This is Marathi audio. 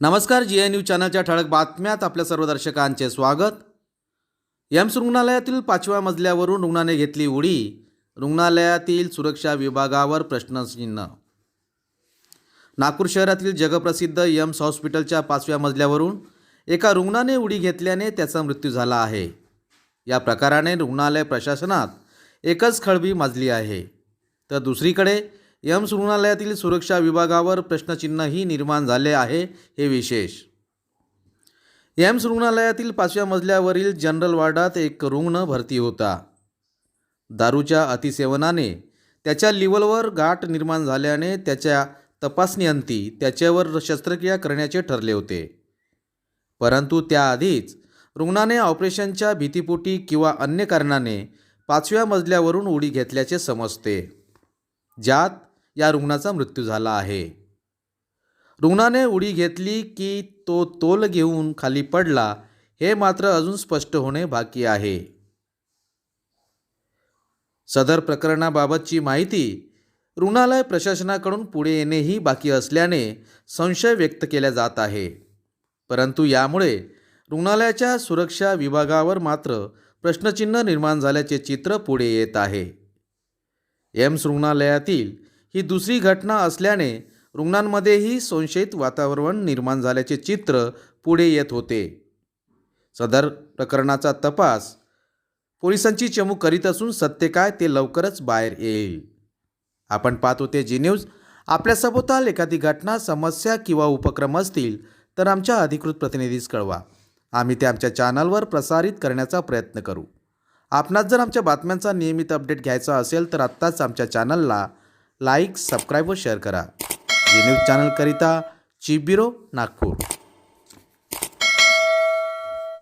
नमस्कार जी एन न्यूज चॅनलच्या ठळक बातम्यात आपल्या सर्व दर्शकांचे स्वागत. एम्स रुग्णालयातील पाचव्या मजल्यावरून रुग्णाने घेतली उडी. रुग्णालयातील सुरक्षा विभागावर प्रश्नचिन्ह. नागपूर शहरातील जगप्रसिद्ध एम्स हॉस्पिटलच्या पाचव्या मजल्यावरून एका रुग्णाने उडी घेतल्याने त्याचा मृत्यू झाला आहे. या प्रकाराने रुग्णालय प्रशासनात एकच खळबी माजली आहे. तर दुसरीकडे यम्स रुग्णालयातील सुरक्षा विभागावर प्रश्नचिन्हही निर्माण झाले आहे हे विशेष. एम्स रुग्णालयातील पाचव्या मजल्यावरील जनरल वार्डात एक रुग्ण भरती होता. दारूच्या अतिसेवनाने त्याच्या लिव्हरवर गाठ निर्माण झाल्याने त्याच्या तपासणीअंती त्याच्यावर शस्त्रक्रिया करण्याचे ठरले होते. परंतु त्याआधीच रुग्णाने ऑपरेशनच्या भीतीपोटी किंवा अन्य कारणाने पाचव्या मजल्यावरून उडी घेतल्याचे समजते ज्यात या रुग्णाचा मृत्यू झाला आहे. रुग्णाने उडी घेतली की तो तोल घेऊन खाली पडला हे मात्र अजून स्पष्ट होणे बाकी आहे. सदर प्रकरणाबाबतची माहिती रुग्णालय प्रशासनाकडून पुढे येणेही बाकी असल्याने संशय व्यक्त केला जात आहे. परंतु यामुळे रुग्णालयाच्या सुरक्षा विभागावर मात्र प्रश्नचिन्ह निर्माण झाल्याचे चित्र पुढे येत आहे. एम्स रुग्णालयातील ही दुसरी घटना असल्याने रुग्णांमध्येही संशयित वातावरण निर्माण झाल्याचे चित्र पुढे येत होते. सदर प्रकरणाचा तपास पोलिसांची चमू करीत असून सत्य काय ते लवकरच बाहेर येईल. आपण पाहत होते जी न्यूज. आपल्या सभोवताल एखादी घटना समस्या किंवा उपक्रम असतील तर आमच्या अधिकृत प्रतिनिधीस कळवा. आम्ही ते आमच्या चॅनलवर प्रसारित करण्याचा प्रयत्न करू. आपणास जर आमच्या बातम्यांचा नियमित अपडेट घ्यायचा असेल तर आत्ताच आमच्या चॅनलला लाईक सबस्क्राईब व शेअर करा. जी न्यूज चॅनलकरिता चीफ ब्युरो नागपूर.